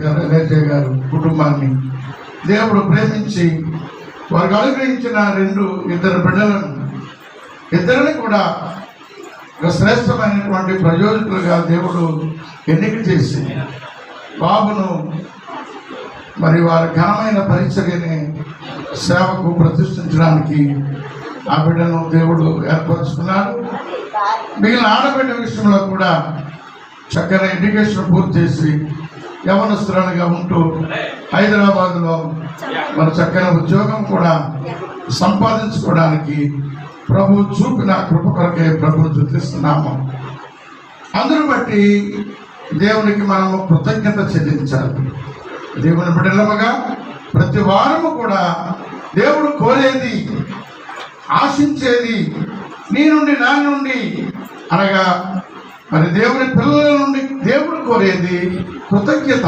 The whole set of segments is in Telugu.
గారు గారు కుటుంబాన్ని. దేవుడు ప్రేమించి వారికి అనుగ్రహించిన రెండు ఇద్దరు బిడ్డలను ఇద్దరిని కూడా ఒక శ్రేష్టమైనటువంటి ప్రయోజకులుగా దేవుడు ఎన్నిక చేసి బాబును మరి వారి ఘనమైన పరిచర్యని సేవకు ప్రతిష్ఠించడానికి ఆ బిడ్డను దేవుడు ఏర్పరచుకున్నాడు. మిగిలిన ఆడబిడ్డ విషయంలో కూడా చక్కని ఎడ్యుకేషన్ పూర్తి చేసి యవనస్తురాలుగా ఉంటూ హైదరాబాద్లో మన చక్కని ఉద్యోగం కూడా సంపాదించుకోవడానికి ప్రభు చూపిన కృప కొరకే ప్రభు చూపిస్తున్నాము అందును బట్టి దేవునికి మనము కృతజ్ఞత చెల్లించాలి. దేవుని బిడ్డలముగా ప్రతి వారము కూడా దేవుడు కోరేది ఆశించేది నీ నుండి నా నుండి అనగా మరి దేవుని పిల్లల నుండి దేవుడు కోరేది కృతజ్ఞత.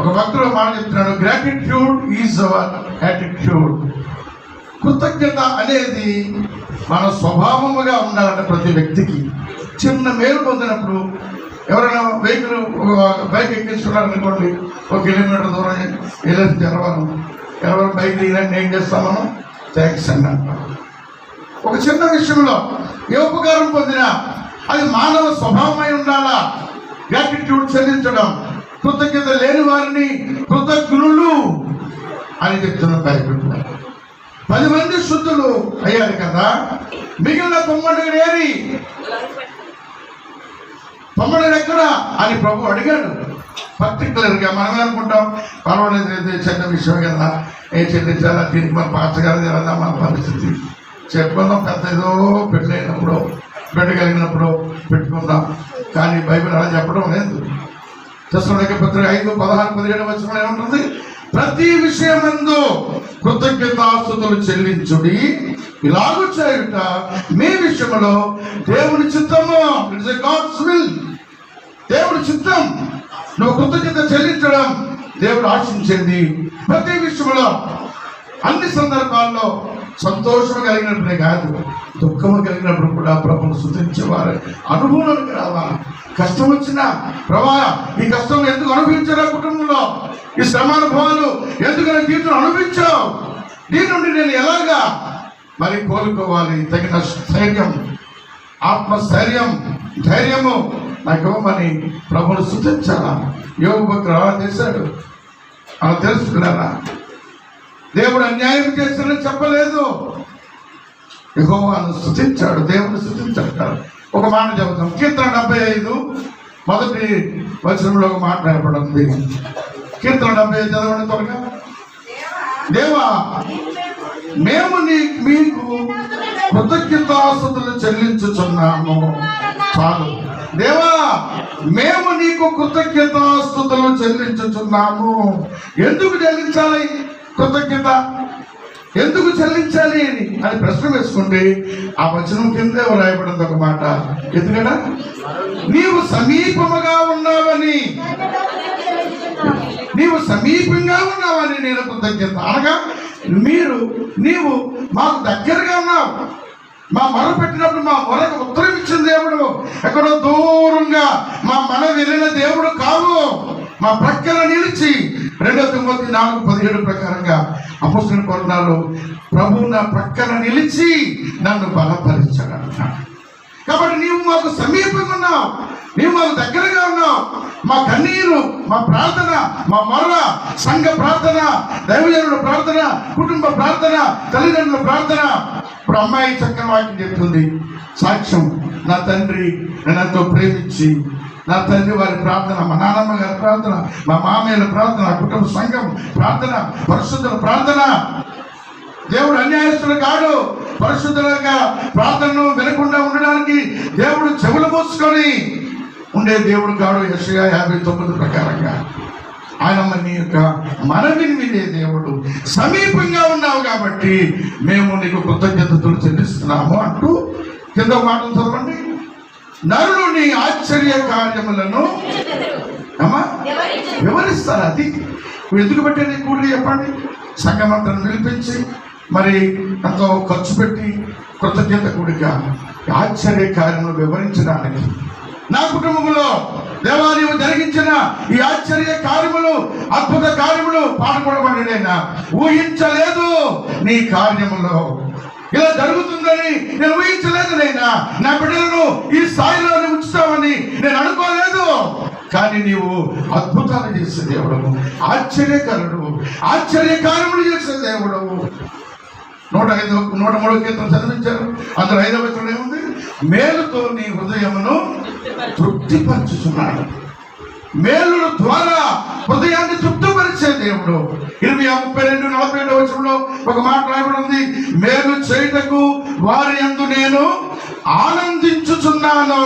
ఒక భక్తుడు మాట చెప్తున్నాడు గ్రాటిట్యూడ్ ఈజ్ అవర్ యాటిట్యూడ్ కృతజ్ఞత అనేది మన స్వభావముగా ఉండాలంటే ప్రతి వ్యక్తికి. చిన్న మేలు పొందినప్పుడు ఎవరైనా వెహికల్ బైక్ ఎక్కించుకున్నారనుకోండి ఒక కిలోమీటర్ దూరం వెళ్ళేసి తెరవను. ఎవరు బైక్ దిగినా ఏం చేస్తాం మనం? థ్యాంక్స్ అండి అంటాం. ఒక చిన్న విషయంలో ఏ ఉపకారం పొందినా అది మానవ స్వభావమై ఉండాలా? గ్రాటిట్యూడ్ చెల్లించడం. కృతజ్ఞత లేని వారిని కృతజ్ఞులు అని చెప్తున్న కార్యక్రమం. పది మంది శుద్ధులు అయ్యారు కదా? మిగిలిన పొమ్మడుగుడు ఏరి? పొమ్మడుగుడు ఎక్కడ? అని ప్రభు అడిగాడు. పర్టికులర్గా మనం అనుకుంటాం. పర్వాలేదు చిన్న విషయం కదా. ఏ చెల్లించాలా దీనికి మన పాస్టర్ కదా మన పరిస్థితి. చెప్పడం పెద్ద ఏదో పెళ్ళైనప్పుడు పెట్టగలిగినప్పుడు పెట్టుకుందాం. కానీ బైబిల్ అలా చెప్పడం లేదు. దశలోకి పత్రిక ఐదు పదహారు పదిహేడు వచ్చిన ఏముంటుంది? ప్రతి విషయమందు కృతజ్ఞతాస్తుతులు చెల్లించుడి. ఇలాగ చేయుట మీ విషయంలో దేవుని చిత్తము. ఇట్స్ గాడ్స్ విల్ దేవుడి చిత్తం. నువ్వు కృతజ్ఞత చెల్లించడం దేవుడు ఆశించింది. ప్రతి విషయంలో అన్ని సందర్భాల్లో సంతోషం కలిగినప్పుడే కాదు దుఃఖము కలిగినప్పుడు కూడా ప్రభును శుద్ధించేవారు అనుభవంలోకి రావాలి కష్టం వచ్చినా ప్రభా ఈ కష్టం ఎందుకు అనుభవించారా కుటుంబంలో? ఈ శ్రమానుభవాలు ఎందుకని నా జీవితం అనుభవించావు? దీని నుండి నేను ఎలాగా? మరి కోలుకోవాలి. తగిన స్థైర్యం ఆత్మస్థైర్యం ధైర్యము నాకు ఇవ్వమని ప్రభుని శుద్ధించాలా యోగ భక్తులు చేశాడు అలా తెలుసుకున్నారా? దేవుడు అన్యాయం చేశాడని చెప్పలేదు. యహోవాను స్థుతించాడు దేవుని స్థుతించాడు ఒక మాట చెబుతాం. కీర్తన డెబ్బై ఐదు మొదటి వచనంలో ఒక మాట రాయబడింది. కీర్తన డెబ్బై ఐదు చదవండి త్వరగా. దేవా మేము నీ మీకు కృతజ్ఞతాస్తుతులు చెల్లించుచున్నాము. చాలు. దేవా మేము నీకు కృతజ్ఞతాస్తుతులు చెల్లించుచున్నాము. ఎందుకు చెల్లించాలి? కృతజ్ఞత. ఎందుకు చెల్లించాలి అని? అని ప్రశ్న వేసుకుంటే ఆ వచనం కిందే రాయబడింది ఒక మాట. ఎందుకనా నీవు సమీపముగా ఉన్నావని. నీవు సమీపంగా ఉన్నావని నేను కృతజ్ఞత. అనగా మీరు నీవు మాకు దగ్గరగా ఉన్నావు. మా మొర పెట్టినప్పుడు మా మొరకు ఉత్తరం ఇచ్చిన దేవుడు. ఎక్కడో దూరంగా మా మన వెళ్ళిన దేవుడు కావు. మా ప్రక్కన నిలిచి రెండో తొమ్మిది నాలుగు పదిహేడు ప్రకారంగా అపస్తుల కొన్నాళ్ళు ప్రభు నా ప్రక్కన నిలిచి నన్ను బలపరిచాడు అంటున్నాడు కాబట్టి నీవు మాకు సమీపంగా ఉన్నావు. నీవు మాకు దగ్గరగా ఉన్నావు. మా కన్నీరు మా ప్రార్థన మా మొర సంఘ ప్రార్థన దైవజనుల ప్రార్థన కుటుంబ ప్రార్థన తల్లిదండ్రుల ప్రార్థన. ఇప్పుడు అమ్మాయి చక్కని వాక్యం చెప్తుంది. సాక్ష్యం నా తండ్రి నన్ను ఎంతో ప్రేమించి నా తండ్రి వారి ప్రార్థన మా నానమ్మ గారి ప్రార్థన మా మామయ్యల ప్రార్థన కుటుంబ సంఘం ప్రార్థన పరిశుద్ధుల ప్రార్థన. దేవుడు అన్యాయస్తుడు కాడు. పరిశుద్ధులుగా ప్రార్థనను వినకుండా ఉండడానికి దేవుడు చెవులు మూసుకొని ఉండే దేవుడు కాడు. యశగా యాభై తొమ్మిది ప్రకారంగా. ఆయన నీ యొక్క మనవిని వినే దేవుడు. సమీపంగా ఉన్నావు కాబట్టి మేము నీకు కృతజ్ఞతలు చెల్లిస్తున్నాము అంటూ కింద మాటలు చదవండి. నరుడు నీ ఆశ్చర్య కార్యములను అమ్మా వివరిస్తారు అది. ఎందుకు పెట్టేది కూడి చెప్పండి? సంగమంతను పిలిపించి మరి ఎంతో ఖర్చు పెట్టి కృతజ్ఞత కూడిగా ఆశ్చర్య కార్యములు వివరించడానికి. నా కుటుంబంలో దేవా నీవు జరిగించిన ఈ ఆశ్చర్య కార్యములు అద్భుత కార్యములు పాడుకోవడమైనా ఊహించలేదు నీ కార్యములో. ఇలా జరుగుతుందని నేను ఊహించలేదు నైనా. నా బిడ్డలను ఈ స్థాయిలో ఉంచుతామని నేను అనుకోలేదు. కానీ నీవు అద్భుతాలు చేసే దేవుడు ఆశ్చర్యకరుడు ఆశ్చర్యకారములు చేసే దేవుడు నూట ఐదు నూట మూడు కీర్తన చదివించారు. అందులో ఐదవ వచనం ఏముంది? మేలుతో నీ హృదయమును తృప్తిపరచుచున్నాడు. మేలుల ద్వారా హృదయాన్ని తృప్తిపరిచే దేవుడు. ఇరవై ముప్పై రెండు నలభై రెండు వచ్చంలో ఒక మాట రాయబడి ఉంది మేలు చేయటకు వారి అందు నేను ఆనందించుచున్నాను.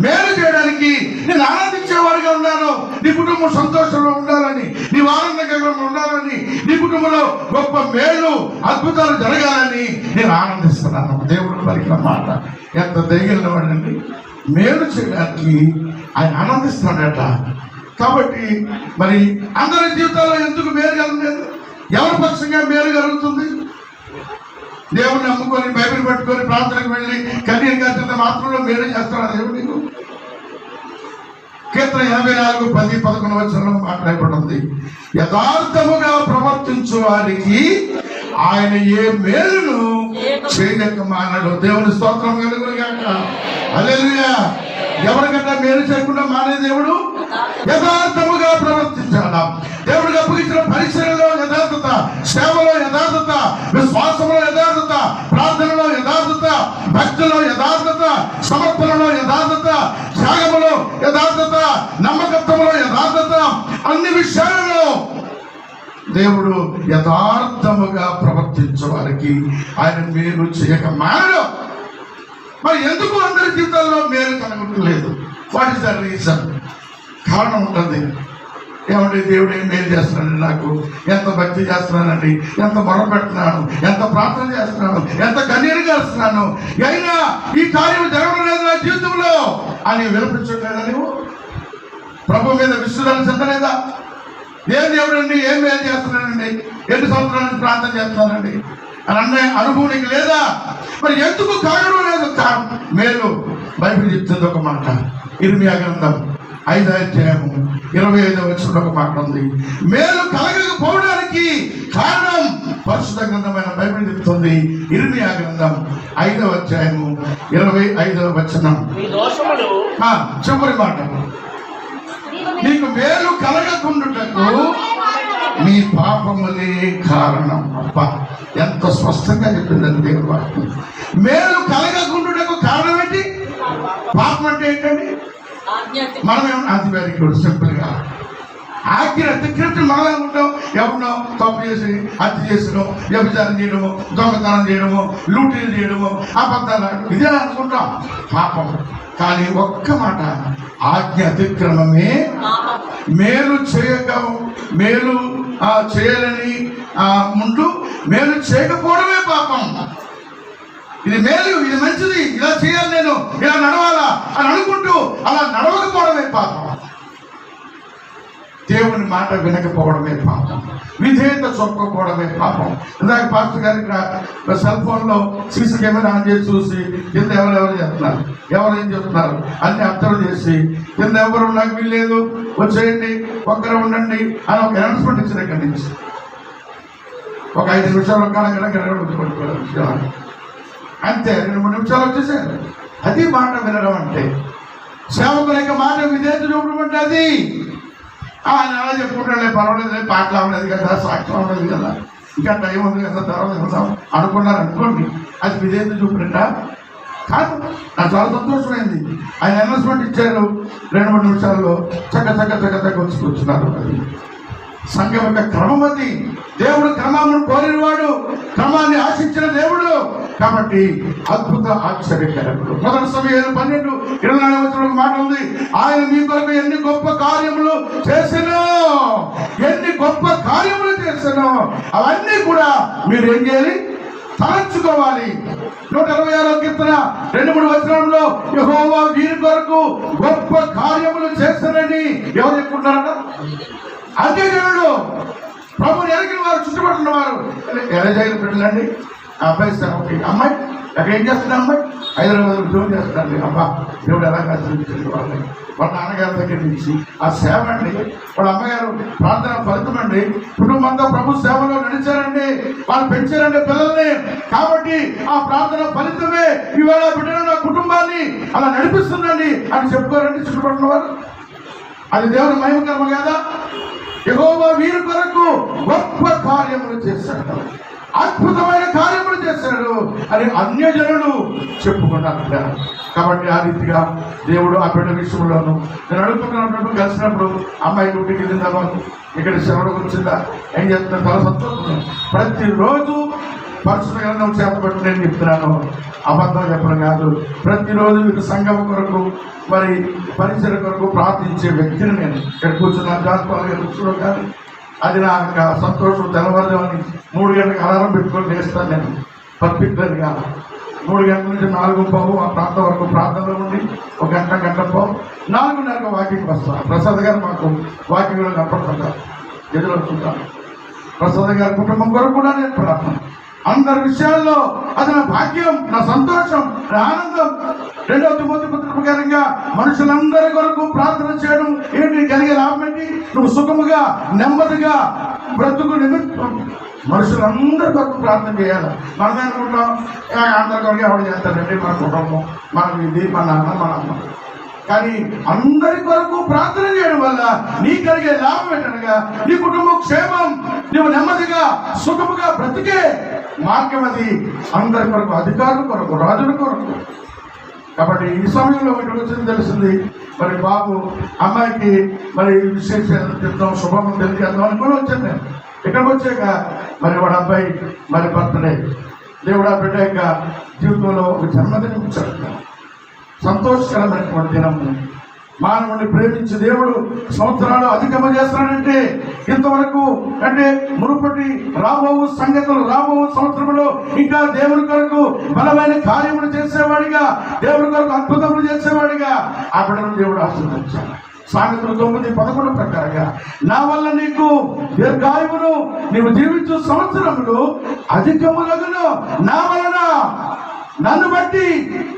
మేలు చేయడానికి నేను ఆనందించేవాడిగా ఉన్నాను. నీ కుటుంబం సంతోషంలో ఉండాలని నీ ఆనందంగా ఉండాలని నీ కుటుంబంలో గొప్ప మేలు అద్భుతాలు జరగాలని నేను ఆనందిస్తున్నాను. దేవుడు పలికిన మాట. ఎంత ధైర్యం వాడండి. మేలు చేయడానికి ఆయన ఆనందిస్తున్నాడట. కాబట్టి మరి అందరి జీవితాల్లో ఎందుకు మేలు కలగలేదు ఎవరి పక్షంగా మేలు కలుగుతుంది దేవుని నమ్ముకొని బైబిల్ పట్టుకొని ప్రార్థనకు వెళ్ళి కన్నీరు మాత్రంలో మేలు చేస్తారా దేవుడు నీకు? కీర్తన ఎనభై నాలుగు పది పదకొండు వచ్చరంలో మాట్లాడబడింది యథార్థముగా ప్రవర్తించు వారికి ఆయన ఏ మేలును చేయలేక మానడు. దేవుని స్తోత్రం కలుగురుగాక అల్లెలుగా ఎవరికన్నా మేలు చేయకుండా మానే దేవుడు? యథార్థముగా ప్రవర్తించాలా? దేవుడికి అప్పగించిన పరిచయంలో యథార్థత సేవలో యథార్థత విశ్వాసంలో యథార్థత ప్రార్థనలో యథార్థ భక్తిలో యథార్థత సమర్పణలో యథార్థత త్యాగములో యథార్థత నమ్మకత్వంలో యథార్థత అన్ని విషయాలలో దేవుడు యథార్థముగా ప్రవర్తించే వారికి ఆయన మేలు చేయక మానడు. మరి ఎందుకు అందరి జీవితాల్లో మేలు కనగట్లేదు వాట్ ఇస్ ద రీజన్ కారణం ఉంటుంది. ఏమంటే దేవుడు ఏం మేలు చేస్తున్నాడు నాకు? ఎంత భక్తి చేస్తున్నానండి? ఎంత మొరం పెడుతున్నాను? ఎంత ప్రార్థన చేస్తున్నాను? ఎంత కన్నీరు చేస్తున్నాను? అయినా ఈ కార్యం జరగడం లేదు నా జీవితంలో. అని విలపించట్లేదా నువ్వు ప్రభు మీద విశ్వాసం చెందలేదా? ఏం దేవుడండి ఏం మేలు చేస్తున్నానండి ఎన్ని సంవత్సరాల నుంచి ప్రార్థన చేస్తున్నానండి అని అన్న అనుభవం నీకు లేదా? మరి ఎందుకు కారణం లేదు? మేలు. బైబిల్ చెప్తుంది ఒక మాట. ఇర్మియా గ్రంథం ఐదో అధ్యాయము ఇరవై ఐదో వచ్చిన ఒక మాట ఉంది. మేలు కలగకపోవడానికి కారణం పరిశుద్ధ గ్రంథమైన బైబిల్ చెప్తుంది. ఇర్మియా గ్రంథం ఐదవ అధ్యాయము ఇరవై ఐదవ వచనం. చివరి మాట. నీకు మేలు కలగకుండుటకు మీ పాపములే కారణం. అప్ప ఎంత స్పష్టంగా చెప్పిందండి దేవుడు వాక్యం. మనమేమో అది వెరీ గుడ్ సింపుల్గా ఆజ్ఞ అతిక్రమించి మనం అనుకుంటాం ఎవరినో తప్పు చేసి హత్య చేసడం వ్యభిచారం చేయడము దొంగతనం చేయడము లూటీలు చేయడము అబద్ధాలు ఇదే అనుకుంటాం. పాపం. కానీ ఒక్క మాట ఆజ్ఞ అతిక్రమమే మేలు చేయక మేలు ఆ, చేయాలని ముందు మేలు చేయకపోవడమే పాపం. ఇది మేలు ఇది మంచిది ఇలా చేయాలి నేను ఇలా నడవాలా అని అనుకుంటూ అలా నడవకపోవడమే పాపం. దేవుని మాట వినకపోవడమే పాపం. విధేయత చొప్పకపోవడమే పాపం. ఇందాక పాస్టర్ గారు ఇక్కడ సెల్ ఫోన్లో సీసీ కెమెరా ఆన్ చేసి చూసి కింద ఎవరెవరు చెప్తున్నారు ఎవరు ఏం చెప్తున్నారు అన్ని అబ్జర్వ్ చేసి కింద ఎవరు నాకు వీల్లేదు వచ్చేయండి ఒక్కరే ఉండండి అని ఒక అనౌన్స్మెంట్ ఇచ్చిన ఇక్కడి నుంచి. ఒక ఐదు నిమిషాలు కాలం అంతే రెండు మూడు నిమిషాలు వచ్చేసారు అది మాట వినడం అంటే. సేవకుల యొక్క మాట విధేయత చూపడం అంటే అది. ఆయన అలా చెప్పుకుంటాడే పర్వాలేదు పాటలు అవ్వలేదు కదా సాక్ష్యం అవ్వలేదు కదా. ఇంకా టైం ఉంది కదా తర్వాత వెళ్దాం. అనుకున్నారు అనుకోండి అది విధేయత చూపడంట కాదు నాకు చాలా సంతోషమైంది. ఆయన అనౌన్స్మెంట్ ఇచ్చారు రెండు మూడు నిమిషాల్లో చక్క చక్క చక్క చక్క వచ్చి కూర్చున్నారు. అది సంఘం యొక్క క్రమం అది. దేవుడు క్రమాన్ని కోరినవాడు క్రమాన్ని ఆశించిన దేవుడు కాబట్టి అద్భుత ఆశ్చర్యకరములు. మొదటి సమయాలు పన్నెండు ఇరవై నాలుగు వచ్చిన మాట ఉంది. ఆయన మీ కొరకు ఎన్ని గొప్ప కార్యములు చేసెను ఎన్ని గొప్ప కార్యములు చేశాను అవన్నీ కూడా మీరు ఏం చేయాలి? తలంచుకోవాలి. నూట ఇరవై ఆరో కీర్తన రెండు మూడు వచనంలో యహోవా వీరి కొరకు గొప్ప కార్యములు చేస్తారని ఎవరు చెప్పుకుంటారట? అంతే జనుడు ప్రభుని ఎరిగిన వారు చుట్టుపక్కల వారు ఎరజైన బిడ్డలండి ఆ అబ్బాయి సార్ అమ్మాయి అక్కడ ఏం చేస్తున్నా అమ్మాయి హైదరాబాద్ ఉద్యోగం చేస్తాను అబ్బా దేవుడు ఎలా ఆశ్రయించండి వాళ్ళని వాళ్ళ నాన్నగారి దగ్గర నుంచి ఆ సేవ అండి వాళ్ళ అమ్మగారు ప్రార్థన ఫలితం అండి కుటుంబంతో ప్రభు సేవలో నడిచారండి వాళ్ళు పెంచారండి పిల్లల్ని కాబట్టి ఆ ప్రార్థన ఫలితమే ఈవేళ బిడ్డలు నా కుటుంబాన్ని అలా నడిపిస్తుందండి అని చెప్పుకోరండి చుట్టుపక్కల వారు అది దేవుని మహిమకర్మ కదా ఎగోవా వీరి కొరకు గొప్ప కార్యములు చేశాడు అద్భుతమైన కార్యం చేశాడు అని అన్యజనులు చెప్పుకున్నారు కాబట్టి ఆ రీతిగా దేవుడు ఆ బిడ్డ విషయంలోను నేను అడుగుతున్నప్పుడు కలిసినప్పుడు అమ్మాయి డ్యూటీకి తిందామా ఇక్కడ శివడు వచ్చిందా? ఏం చేస్తున్నా చాలా సంతోషం ప్రతిరోజు పరిశుభ్ర గ్రంథం చేతబట్టి నేను చెప్తున్నాను. అబద్ధం చెప్పడం కాదు. ప్రతిరోజు మీకు సంఘం కొరకు మరి పరిసర కొరకు ప్రార్థించే వ్యక్తిని నేను ఇక్కడ కూర్చున్నా జాతపాలు కూర్చోవడం కానీ అది నా యొక్క సంతోషం తెల్లవారుజామని మూడు గంటలకు అలారం పెట్టుకొని లేస్తాను నేను. పర్టికులర్గా మూడు గంటల నుంచి నాలుగు పావు ఆ ప్రాంతం వరకు ప్రాంతంలో ఉండి ఒక గంట గంట పావు. నాలుగున్నరకు వాకింగ్ వస్తాను ప్రసాద్ గారు మాకు వాకింగ్లో కనపడుతుంటారు ఎదురొస్తుంటాను ప్రసాద్ గారి కుటుంబం కొరకు కూడా నేను ప్రార్థన. అందరి విషయాల్లో అది నా భాగ్యం నా సంతోషం నా ఆనందం. రెండవ తిమోతి పుత్ర ప్రకారంగా మనుషులందరి కొరకు ప్రార్థన చేయడం ఏంటి కలిగే లాభం ఏంటి? నువ్వు సుఖముగా నెమ్మదిగా బ్రతుకు నిమిత్తం మనుషులందరి కొరకు ప్రార్థన చేయాలి. మనం అనుకుంటాం అందరి కొరకు ఎవరు చేస్తారండి? మన కుటుంబం మన ఇది మన నాన్న మన అమ్మ. కానీ అందరి కొరకు ప్రార్థన చేయడం వల్ల నీ కలిగే లాభం ఏంటనగా నీ కుటుంబం క్షేమం నువ్వు నెమ్మదిగా సుఖముగా బ్రతికే మార్గం అది అందరి కొరకు అధికారుల కొరకు రాజుల కొరకు. కాబట్టి ఈ సమయంలో మీకు వచ్చింది తెలిసింది. మరి బాబు అమ్మాయికి మరి విశేషాలు చెప్తాం శుభం తెలియజేద్దాం అనుకుని వచ్చాను నేను. ఇక్కడికి వచ్చాక మరి వాడు అబ్బాయి మరి బర్త్డే. దేవుడు ఆ బిడ్డ యొక్క జీవితంలో ఒక జన్మదినం ఇచ్చాడు సంతోషకరమైనటువంటి దినము. మానవుని ప్రేమించే దేవుడు సంవత్సరాలు అధికమ చేస్తాడంటే ఇంతవరకు అంటే మునుపటి రాబోవు సంగతులు రాబోవు సంవత్సరంలో ఇంకా దేవుని కొరకు బలమైన కార్యములు చేసేవాడిగా దేవుని కొరకు అద్భుతములు చేసేవాడిగా ఆ బిడ్డను దేవుడు ఆశీర్వదించాలి సామెతలు తొమ్మిది పదకొండు ప్రకారంగా నా వల్ల నీకు దీర్ఘాయువును నీవు జీవించు సంవత్సరములు అధికములగును. నా వలన నన్ను బట్టి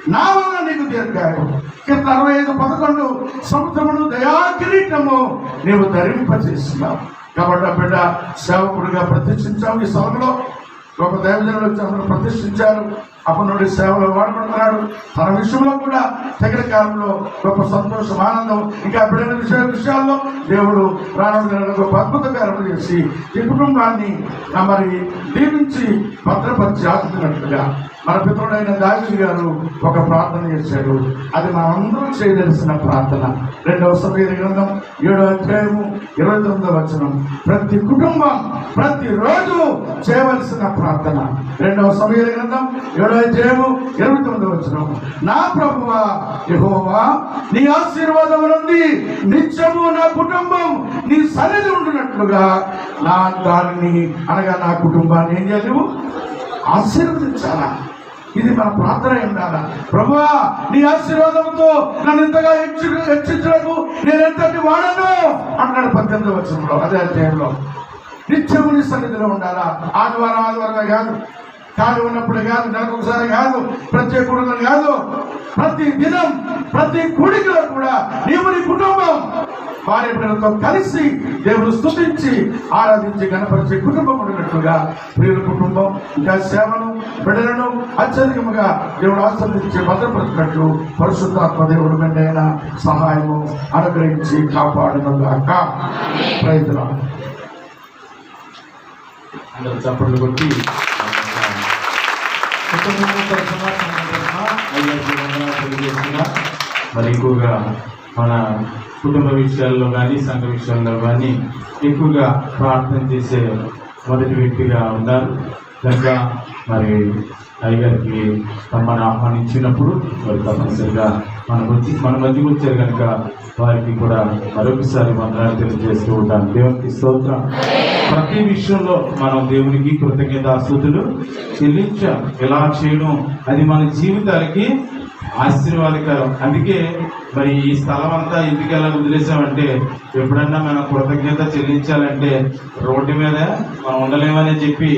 నా వల్ల నీకు దీర్ఘాయువు. కింద అరవై ఐదు పదకొండు సముద్రమును దయా కిరీటము నీవు ధరింపచేస్తున్నావు కాబట్టి బిడ్డ సేవకుడిగా ప్రతిష్ఠించావు ఈ సభలో. గొప్ప దైవజనులు వచ్చి ప్రతిష్ఠించారు. అప్పటి నుండి సేవలో వాడుకుంటున్నాడు. తన విషయంలో కూడా తగిన కాలంలో గొప్ప సంతోషం ఆనందం ఇంకా బిడ్డల విషయ విషయాల్లో దేవుడు రానున్న గొప్ప అద్భుత కార్యం చేసి ఈ కుటుంబాన్ని మరి దీవించి భద్రపరిచి ఆదుతున్నట్లుగా మన పితృడైన దావిది గారు ఒక ప్రార్థన చేశాడు. అది మనందరం చేయదలసిన ప్రార్థన. రెండవ సమయ గ్రంథం ఏడో అధ్యాయము ఇరవై తొమ్మిదో వచనం. ప్రతి కుటుంబం ప్రతిరోజు చేయవలసిన ప్రార్థన. రెండవ సమయ గ్రంథం ఏడో అధ్యాయము ఇరవై తొమ్మిదో వచనం. నా ప్రభువా యహోవా నీ ఆశీర్వాదం నుండి నిత్యము నా కుటుంబం నీ సన్నిధి ఉండినట్లుగా. నా దానిని అనగా నా కుటుంబాన్ని ఏం చేయలేవు ఆశీర్వదించాలా? ఇది మన ప్రార్థన ఉండాలా? ప్రభువా నీ ఆశీర్వాదంతో నన్ను ఇంతగా హెచ్చు హెచ్చించడానికి నేను ఎంతటి వాడను? అన్నాడు పద్దెనిమిది వచ్చంలో అదే అధ్యాయంలో. నిత్యము నీ సన్నిధిలో ఉండాలా? ఆదివారం ఆదివారం కాదు. ఖాళీ ఉన్నప్పుడు కాదు నెలకు ఒకసారి కాదు ప్రత్యేక కాదు. ప్రతి దినం ప్రతి కూడికలో కూడా నీవు నీ కుటుంబం భార్య బిడ్డలతో కలిసి దేవుడు స్తుతించి ఆరాధించి గణపరిచే కుటుంబం ఉన్నట్టుగా ప్రియుల కుటుంబం ఇంకా సేవను బిడ్డలను అత్యధికముగా దేవుడు ఆస్వాదించి భద్రపరిచినట్లు పరిశుద్ధాత్మ దేవుడు మెండైన సహాయము అనుగ్రహించి కాపాడునుగాక. ప్రయత్నం అందరూ చప్పట్లు కొట్టి. మరి ఎక్కువగా మన కుటుంబ విషయాల్లో కానీ సంఘ విషయాల్లో కానీ ఎక్కువగా ప్రార్థన చేసే మొదటి వ్యక్తిగా ఉన్నారు. కనుక మరి అయ్యగారికి తమను ఆహ్వానించినప్పుడు మరి తప్పనిసరిగా మన వచ్చి మన మధ్యకు వచ్చారు కనుక వారికి కూడా మరొకసారి వందనాలు తెలియజేస్తూ ఉంటాను దేవునికి స్తోత్రం. ప్రతి విషయంలో మనం దేవునికి కృతజ్ఞత కృతజ్ఞతాస్తుతులు చెల్లించాం. ఎలా చేయడం అది మన జీవితాలకి ఆశీర్వాదకరం. అందుకే మరి ఈ స్థలం అంతా ఎందుకు ఎలా వదిలేసామంటే ఎప్పుడన్నా మనం కృతజ్ఞత చెల్లించాలంటే రోడ్డు మీద మనం ఉండలేమని చెప్పి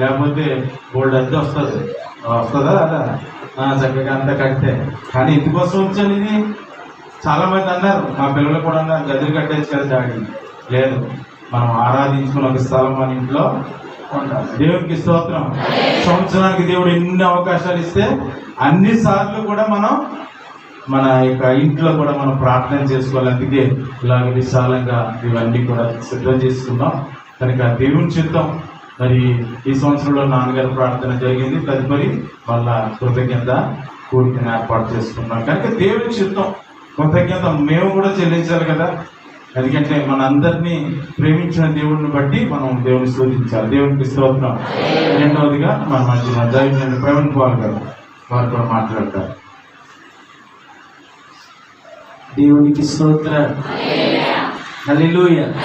లేకపోతే బోల్డ్ అద్దె వస్తుంది. వస్తుందా అలా చక్కగా అంతా కట్టే. కానీ ఎందుకోసం వచ్చాను ఇది. చాలా మంది అన్నారు మా పిల్లలు కూడా అన్నారు గదిలు కట్టేసి కదా డాడీ. లేదు మనం ఆరాధించుకున్న ఒక స్థలం మన ఇంట్లో దేవునికి స్తోత్రం. సంవత్సరానికి దేవుడు ఎన్ని అవకాశాలు ఇస్తే అన్ని సార్లు కూడా మనం మన యొక్క ఇంట్లో కూడా మనం ప్రార్థన చేసుకోవాలి. అందుకే ఇలాగ విశాలంగా ఇవన్నీ కూడా సిద్ధం చేసుకున్నాం కనుక దేవుని చిత్తం. మరి ఈ సంవత్సరంలో నాన్నగారు ప్రార్థన జరిగింది. తదుపరి మళ్ళా కృతజ్ఞత కోరికను ఏర్పాటు చేసుకున్నాం కనుక దేవుని చిత్తం. కృతజ్ఞత మేము కూడా చెల్లించాలి కదా. ఎందుకంటే మన అందరినీ ప్రేమించిన దేవుడిని బట్టి మనం దేవుని స్థుతించాలి. దేవునికి స్తోత్రం. రెండవదిగా మన మధ్య దైవ ప్రవీణ్ పాల్ గారు. వారు కూడా మాట్లాడతారు. దేవునికి స్తోత్ర.